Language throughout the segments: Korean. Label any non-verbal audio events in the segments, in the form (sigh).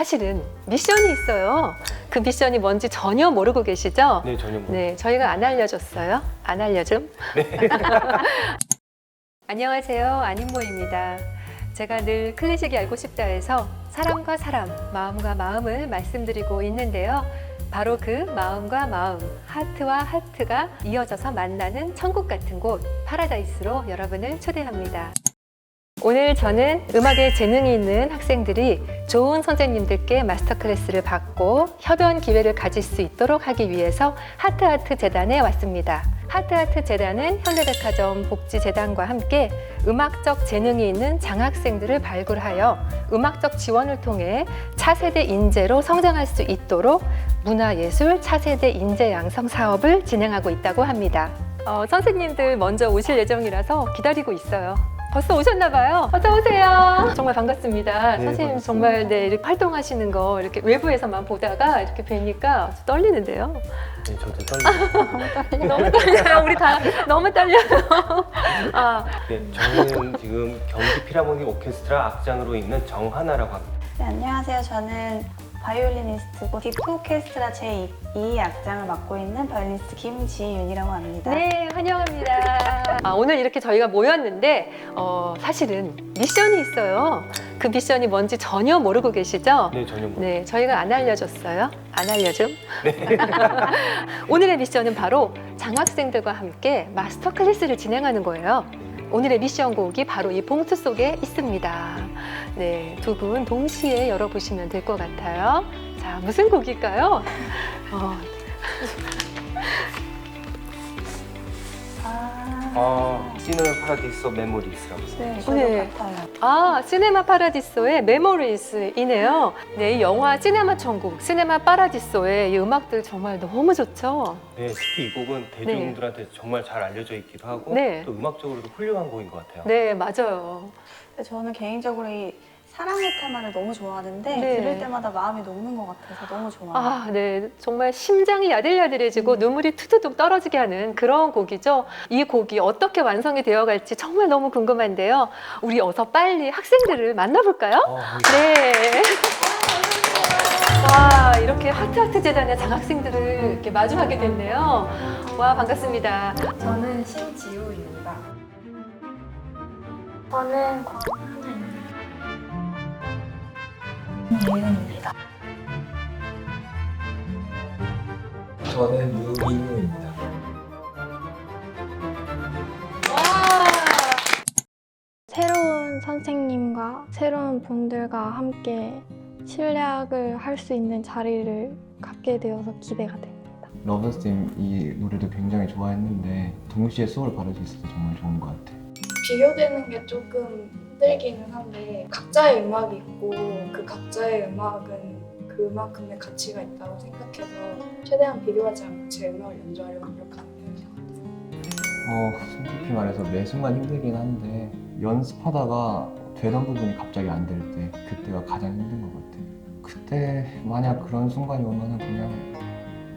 사실은 미션이 있어요. 그 미션이 뭔지 전혀 모르고 계시죠? 네, 전혀 모르 네, 저희가 안 알려줬어요. 안 알려줌. (laughs) 안녕하세요. 안인모입니다. 제가 늘 클래식이 알고 싶다 해서 사람과 사람, 마음과 마음을 말씀드리고 있는데요. 바로 그 마음과 마음, 하트와 하트가 이어져서 만나는 천국 같은 곳, 파라다이스로 여러분을 초대합니다. 오늘 저는 음악에 재능이 있는 학생들이 좋은 선생님들께 마스터 클래스를 받고 협연 기회를 가질 수 있도록 하기 위해서 하트하트 재단에 왔습니다. 하트하트 재단은 현대백화점 복지재단과 함께 음악적 재능이 있는 장학생들을 발굴하여 음악적 지원을 통해 차세대 인재로 성장할 수 있도록 문화예술 차세대 인재 양성 사업을 진행하고 있다고 합니다. 어, 선생님들 먼저 오실 예정이라서 기다리고 있어요. 벌써 오셨나 봐요. 어서 오세요. 정말 반갑습니다. 네, 선생님 반갑습니다. 정말 네, 이렇게 활동하시는 거 이렇게 외부에서만 보다가 이렇게 뵈니까 아주 떨리는데요. 네, 저도 떨려요. 너무 떨려요. 우리 다 너무 떨려요. 아, 네, 저는 지금 경기 필하모닉 오케스트라 악장으로 있는 정하나라고 합니다. 네, 안녕하세요. 저는 바이올리니스트고 디프 오케스트라 제2 악장을 맡고 있는 바이올리니스트 김지윤이라고 합니다. 네, 환영합니다. 아, 오늘 이렇게 저희가 모였는데 어, 사실은 미션이 있어요. 그 미션이 뭔지 전혀 모르고 계시죠? 네, 전혀 모르 네, 저희가 안 알려줬어요. 안 알려줌. (laughs) 오늘의 미션은 바로 장학생들과 함께 마스터 클래스를 진행하는 거예요. 오늘의 미션 곡이 바로 이 봉투 속에 있습니다. 네, 두 분 동시에 열어보시면 될 것 같아요. 자, 무슨 곡일까요? 어, (laughs) 아, 아, 시는 파라디소 메모리스라고. 네, 저도 네. 같아요. 아, 시네마 파라디소의 메모리스이네요. 네, 이 영화 시네마 천국, 시네마 파라디소의 이 음악들 정말 너무 좋죠. 네, 특히 이 곡은 대중들한테 정말 잘 알려져 있기도 하고 네. 또 음악적으로도 훌륭한 곡인 것 같아요. 네, 맞아요. 근데 저는 개인적으로 이 사랑의 테마를 너무 좋아하는데 네. 들을 때마다 마음이 녹는 것 같아서 너무 좋아요. 아, 네. 정말 심장이 야들야들해지고 음. 눈물이 투두둑 떨어지게 하는 그런 곡이죠. 이 곡이 어떻게 완성이 되어 갈지 정말 너무 궁금한데요. 우리 어서 빨리 학생들을 만나볼까요? 어, 네. 와, 이렇게 하트하트 재단의 장학생들을 이렇게 마주하게 됐네요. 와, 반갑습니다. 저는 신지우입니다. 저는 권하나입니다. 예은입니다. 저는 유민우입니다. 새로운 선생님과 새로운 분들과 함께 실력을 할 수 있는 자리를 갖게 되어서 기대가 됩니다. 러브스팀 이 노래도 굉장히 좋아했는데 동시에 수업을 받을 수 있어서 정말 좋은 것 같아요. 비교되는 게 조금 힘들기는 한데 각자의 음악이 있고 그 각자의 음악은 그만큼의 가치가 있다고 생각해서 최대한 비교하지 않고 제 음악을 연주하려고 노력하는 같아요. 어, 솔직히 말해서 매 순간 힘들긴 한데 연습하다가 되던 부분이 갑자기 안 될 때 그때가 가장 힘든 것 같아요. 그때 만약 그런 순간이 오면은 그냥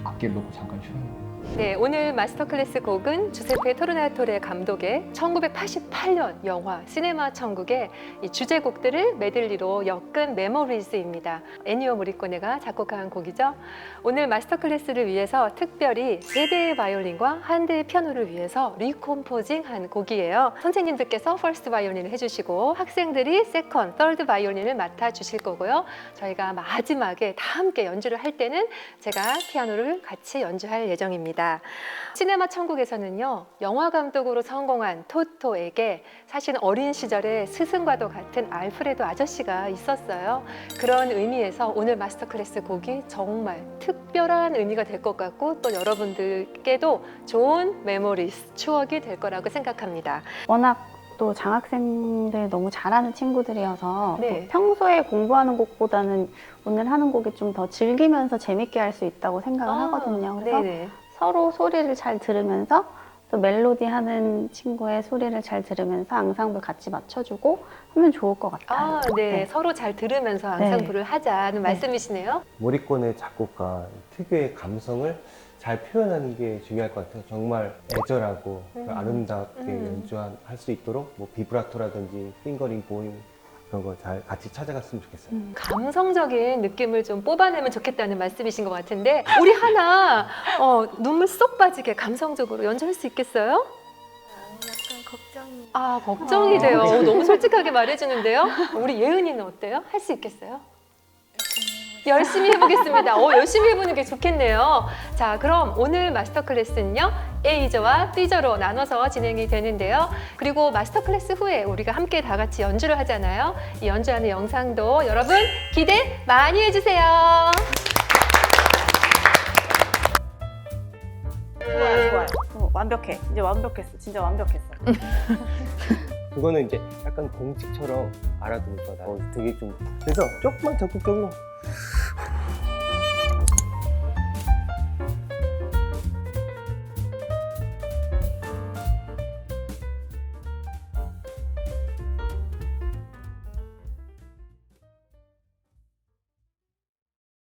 악기를 놓고 잠깐 쉬어요. 네, 오늘 마스터 클래스 곡은 주세페 토르나토레 감독의 1988년 영화 시네마 천국의 이 주제곡들을 메들리로 엮은 메모리즈입니다. 애니오 모리코네가 작곡한 곡이죠. 오늘 마스터 클래스를 위해서 특별히 세 대의 바이올린과 한 대의 피아노를 위해서 리콤포징한 곡이에요. 선생님들께서 퍼스트 바이올린을 해주시고 학생들이 세컨, 서드 바이올린을 맡아 주실 거고요. 저희가 마지막에 다 함께 연주를 할 때는 제가 피아노를 같이 연주할 예정입니다. 시네마 천국에서는요, 영화 감독으로 성공한 토토에게 사실 어린 시절에 스승과도 같은 알프레도 아저씨가 있었어요. 그런 의미에서 오늘 마스터 클래스 곡이 정말 특별한 의미가 될 것 같고 또 여러분들께도 좋은 메모리스, 추억이 될 거라고 생각합니다. 워낙 또 장학생들 너무 잘하는 친구들이어서 네. 또 평소에 공부하는 곡보다는 오늘 하는 곡이 좀 더 즐기면서 재밌게 할 수 있다고 생각을 하거든요. 그래서 아, 네네. 서로 소리를 잘 들으면서 또 멜로디 하는 친구의 소리를 잘 들으면서 앙상블 같이 맞춰주고 하면 좋을 것 같아요. 아, 네. 네. 서로 잘 들으면서 네. 앙상블을 하자는 말씀이시네요. 모리코네 작곡가 특유의 감성을 잘 표현하는 게 중요할 것 같아요. 정말 애절하고 음. 아름답게 음. 연주할 수 있도록 뭐 비브라토라든지 핑거링 보잉 그런 거 잘 같이 찾아갔으면 좋겠어요. 음, 감성적인 느낌을 좀 뽑아내면 좋겠다는 말씀이신 것 같은데 우리 하나 어, 눈물 쏙 빠지게 감성적으로 연주할 수 있겠어요? 약간 걱정이. 아 걱정이 돼요. 어, 너무 솔직하게 말해주는데요. 우리 예은이는 어때요? 할 수 있겠어요? 열심히 해보겠습니다. 어, 열심히 해보는 게 좋겠네요. 자, 그럼 오늘 마스터 클래스는요, A저와 B저로 나눠서 진행이 되는데요. 그리고 마스터 클래스 후에 우리가 함께 다 같이 연주를 하잖아요. 이 연주하는 영상도 여러분 기대 많이 해주세요. 좋아요, 좋아요. 어, 완벽해. 이제 완벽했어. 진짜 완벽했어. (laughs) 그거는 이제 약간 공식처럼 알아두니까 어, 되게 좀 그래서 조금만 적극적으로